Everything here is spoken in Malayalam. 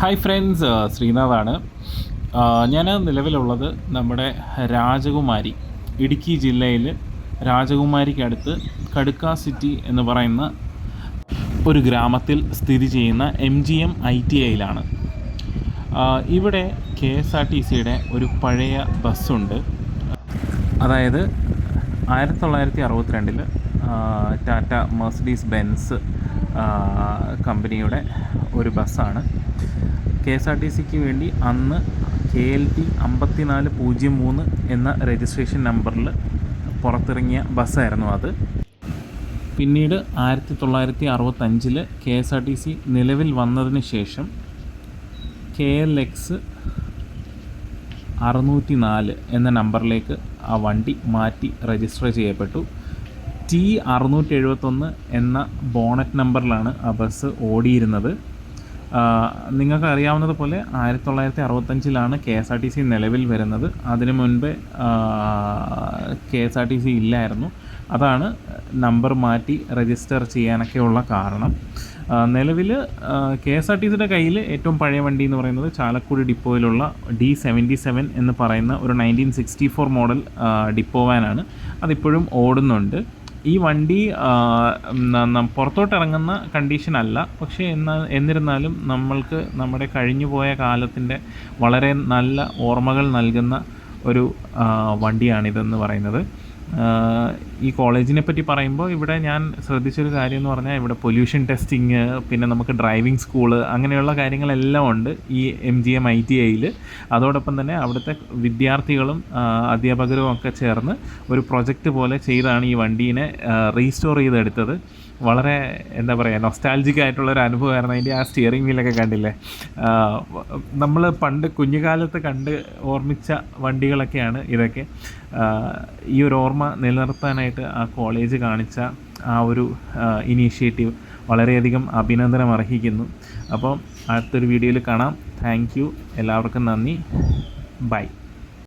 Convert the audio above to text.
Hi friends ശ്രീനാഥാണ്. ഞാൻ നിലവിലുള്ളത് നമ്മുടെ രാജകുമാരി ഇടുക്കി ജില്ലയിൽ രാജകുമാരിക്കടുത്ത് കടുക്ക സിറ്റി എന്ന് പറയുന്ന ഒരു ഗ്രാമത്തിൽ സ്ഥിതി ചെയ്യുന്ന M G M I T ഐയിലാണ്. ഇവിടെ കെ എസ് ആർ ടി സിയുടെ ഒരു പഴയ ബസ്സുണ്ട്. അതായത് ആയിരത്തി തൊള്ളായിരത്തി അറുപത്തിരണ്ടിൽ ടാറ്റ മെർസിഡീസ് ബെൻസ് കമ്പനിയുടെ ഒരു ബസ്സാണ്. കെ എസ് ആർ ടി സിക്ക് വേണ്ടി അന്ന് കെ എൽ ടി അമ്പത്തിനാല് പൂജ്യം മൂന്ന് എന്ന രജിസ്ട്രേഷൻ നമ്പറിൽ പുറത്തിറങ്ങിയ ബസ്സായിരുന്നു അത്. പിന്നീട് ആയിരത്തി തൊള്ളായിരത്തി അറുപത്തഞ്ചിൽ K S R T C നിലവിൽ വന്നതിന് ശേഷം കെ എൽ എക്സ് അറുന്നൂറ്റി നാല് എന്ന നമ്പറിലേക്ക് ആ വണ്ടി മാറ്റി രജിസ്റ്റർ ചെയ്യപ്പെട്ടു. ടി അറുന്നൂറ്റി എഴുപത്തൊന്ന് എന്ന ബോണറ്റ് നമ്പറിലാണ് ആ ബസ് ഓടിയിരുന്നത്. നിങ്ങൾക്ക് അറിയാവുന്നതുപോലെ ആയിരത്തി തൊള്ളായിരത്തി അറുപത്തഞ്ചിലാണ് K S R T C നിലവിൽ വരുന്നത്. അതിനു മുൻപ് K S R T C ഇല്ലായിരുന്നു. അതാണ് നമ്പർ മാറ്റി രജിസ്റ്റർ ചെയ്യാനൊക്കെയുള്ള കാരണം. നിലവിൽ കെ എസ് ആർ ടി സിയുടെ കയ്യിൽ ഏറ്റവും പഴയ വണ്ടി എന്ന് പറയുന്നത് ചാലക്കുടി ഡിപ്പോയിലുള്ള ഡി സെവന്റി സെവൻ എന്ന് പറയുന്ന ഒരു nineteen sixty four model depot വാനാണ് അതിപ്പോഴും ഓടുന്നുണ്ട്. ഈ വണ്ടി പുറത്തോട്ട് ഇറങ്ങുന്ന കണ്ടീഷൻ അല്ല. പക്ഷേ എന്നാൽ എന്നിരുന്നാലും നമ്മൾക്ക് നമ്മുടെ കഴിഞ്ഞു പോയ കാലത്തിന്റെ വളരെ നല്ല ഓർമ്മകൾ നൽകുന്ന ഒരു വണ്ടിയാണിതെന്ന് പറയുന്നത്. ഈ കോളേജിനെ പറ്റി പറയുമ്പോൾ ഇവിടെ ഞാൻ ശ്രദ്ധിച്ചൊരു കാര്യം എന്ന് പറഞ്ഞാൽ ഇവിടെ പൊല്യൂഷൻ ടെസ്റ്റിങ് പിന്നെ നമുക്ക് ഡ്രൈവിംഗ് സ്കൂൾ അങ്ങനെയുള്ള കാര്യങ്ങളെല്ലാം ഉണ്ട് ഈ M G M I T ഐയിൽ അതോടൊപ്പം തന്നെ അവിടുത്തെ വിദ്യാർത്ഥികളും അധ്യാപകരും ഒക്കെ ചേർന്ന് ഒരു പ്രൊജക്റ്റ് പോലെ ചെയ്താണ് ഈ വണ്ടീനെ റീസ്റ്റോർ ചെയ്തെടുത്തത്. വളരെ എന്താ പറയുക നൊസ്റ്റാൾജിക് ആയിട്ടുള്ള ഒരു അനുഭവമായിരുന്നു അതിന്റെ ആ സ്റ്റിയറിംഗ് വീലൊക്കെ കണ്ടില്ലേ? നമ്മൾ പണ്ട് കുഞ്ഞുകാലത്ത് കണ്ട് ഓർമ്മിച്ച വണ്ടികളൊക്കെയാണ് ഇതൊക്കെ. ഈ ഒരു ഓർമ്മ നിലനിർത്താനായിട്ട് ആ കോളേജ് കാണിച്ച ആ ഒരു ഇനീഷ്യേറ്റീവ് വളരെയധികം അഭിനന്ദനം അർഹിക്കുന്നു. അപ്പോൾ അടുത്തൊരു വീഡിയോയിൽ കാണാം. താങ്ക് എല്ലാവർക്കും നന്ദി. ബൈ